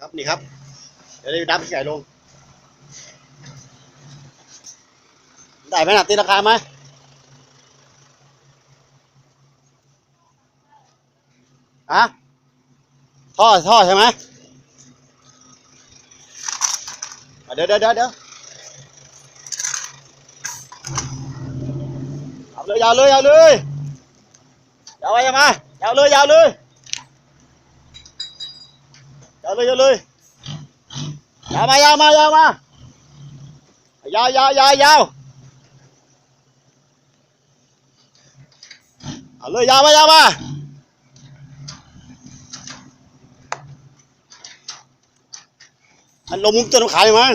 ครับนี่ครับ เดี๋ยวได้ดับพี่ไก่ลง ได้ไหมนะตีราคาไหมอะท่อท่อใช่ไหมเดี๋ยวเดี๋ยวเดี๋ยวเดี๋ยวเอาเลยยาวเลยยาวเลยยาวไปยังมายาวเลยยาวเลย ยาเลยยาเลยยาวมายาวมายาวมายาวยาวยาวยาวเอาเลยยาวมายาวมามันลงมุมต้นมะขาเลยมั้ง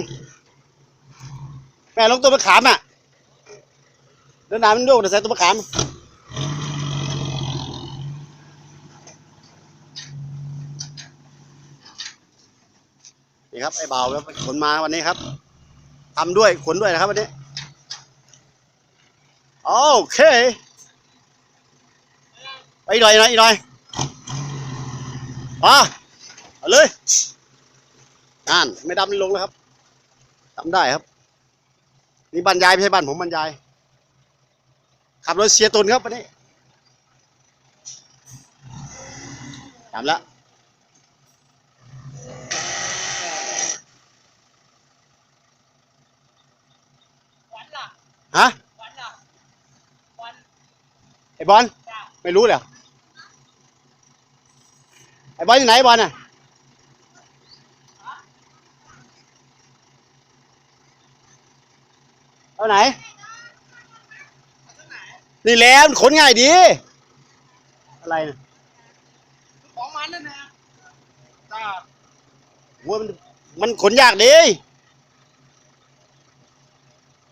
แม่ลงต้นมะขามอะเดินหน้ามันโยกเดี๋ยวใส่ต้นมะขาม นี่ครับไอ้เบาครับขนมาวันนี้ครับทำด้วยขนด้วยนะครับวันนี้ โอเคไปหน่อยหน่อยอีกหน่อยมาเอาเลยนั่นไม่ดำไม่ลงแล้วครับทำได้ครับ นี่บรรยายไม่ใช่บ้านผมบรรยาย ขับรถเสียตุนครับวันนี้ทำแล้ว วันล่ะ ฮะ วันล่ะวัน ไอ้บอลไม่รู้เลยเหรอไอ้บอลอยู่ไหนบอลน่ะเอาไหน นี่แหล้วขนง่ายดี อะไรนะของมันนั่นนะจ้าโว้ยมันมันขนยากดี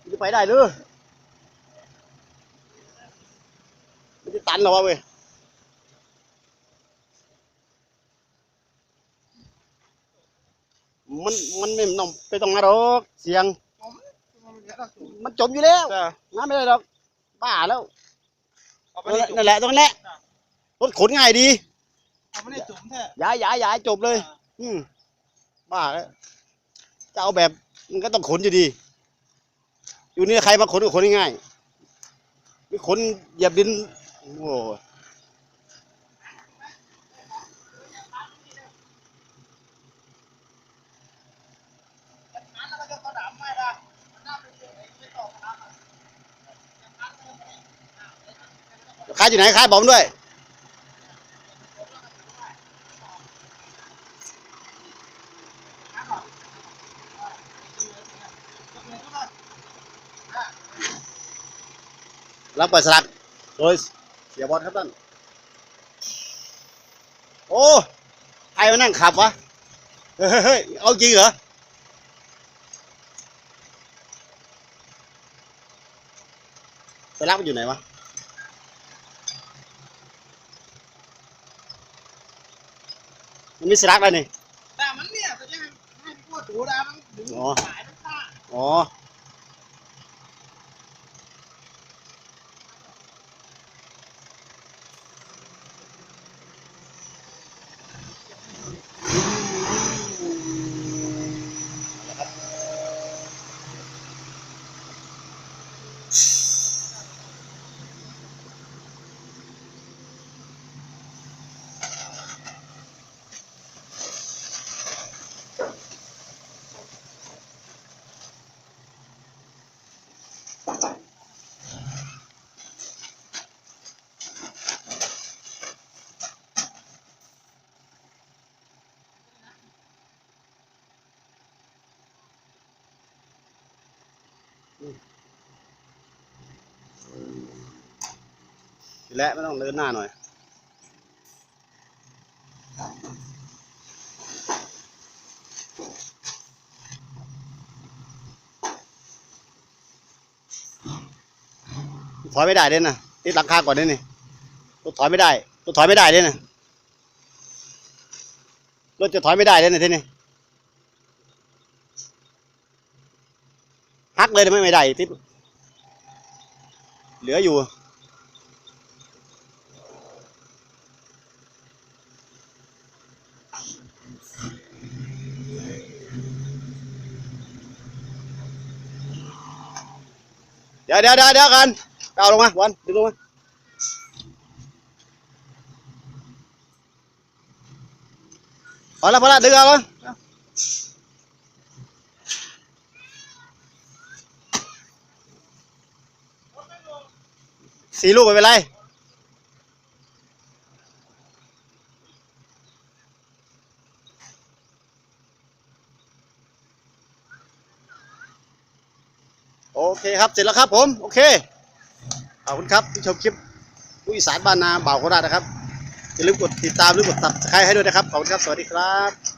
มันจะไปได้หรือมันจะ ตันเหรอวะเว้ยมันมันไม่ต้องไปต้องมาหรอกเสียง มันเยงมันจมอยู่แล้วน้ำไม่ได้หรอกบ้าแล้วนั่นแหละจุ่นั่นแหละตรงนั้นแหละรถขนง่ายดีไม่ได้จมแท้ย้ายย้ายย้ายจบเลย อืมบ้าแล้วจะเอาแบบมันก็ต้องขนอยู่ดี อยู่นี่ใครมาขนก็ขนง่ายๆไม่ขนเหยียบดิน โอ้โหนั้นแล้วก็เขาดำไม่ได้น้ำไปเจอไม่ตกน้ำค้าอยู่ไหนค้าบอกผมด้วยรับเปิดสลักโดย สียบอลครับท่านโอ้ใครมานั่งขับวะเฮ้ยเฮ้ยเฮ้ยเอาจริงเหรอสลักมันอยู่ไหนวะมันมีสลักอะไรนี่แต่มันเนี่ยจะยังให้พวกถูดามันดึงอ๋อสายมันข้างอ๋ อและไม่ต้องเดินหน้าหน่อย ถอยไม่ได้เด้นะติดหลังคาก่อนเด้นี่รถถอยไม่ได้รถถอยไม่ได้เด้นะรถจะถอยไม่ได้เด้นะทีนี่ ฮักเลยไม่ไม่ได้ทิปเหลืออยู่ เดี๋ยวเดี๋ยวเดี๋ยวกันเอาลงมาวันดึงลงมาพอแล้วพอแล้วดึงเอาแล้ว สี่ลูกไม่เป็นไรโอเคครับเสร็จแล้วครับผมโอเคขอบคุณครับที่ชมคลิปผู้อีสานบ้านนาบ่าวโคราชนะครับอย่าลืมกดติดตามหรือกดตับสไครให้ด้วยนะครับขอบคุณครับสวัสดีครับ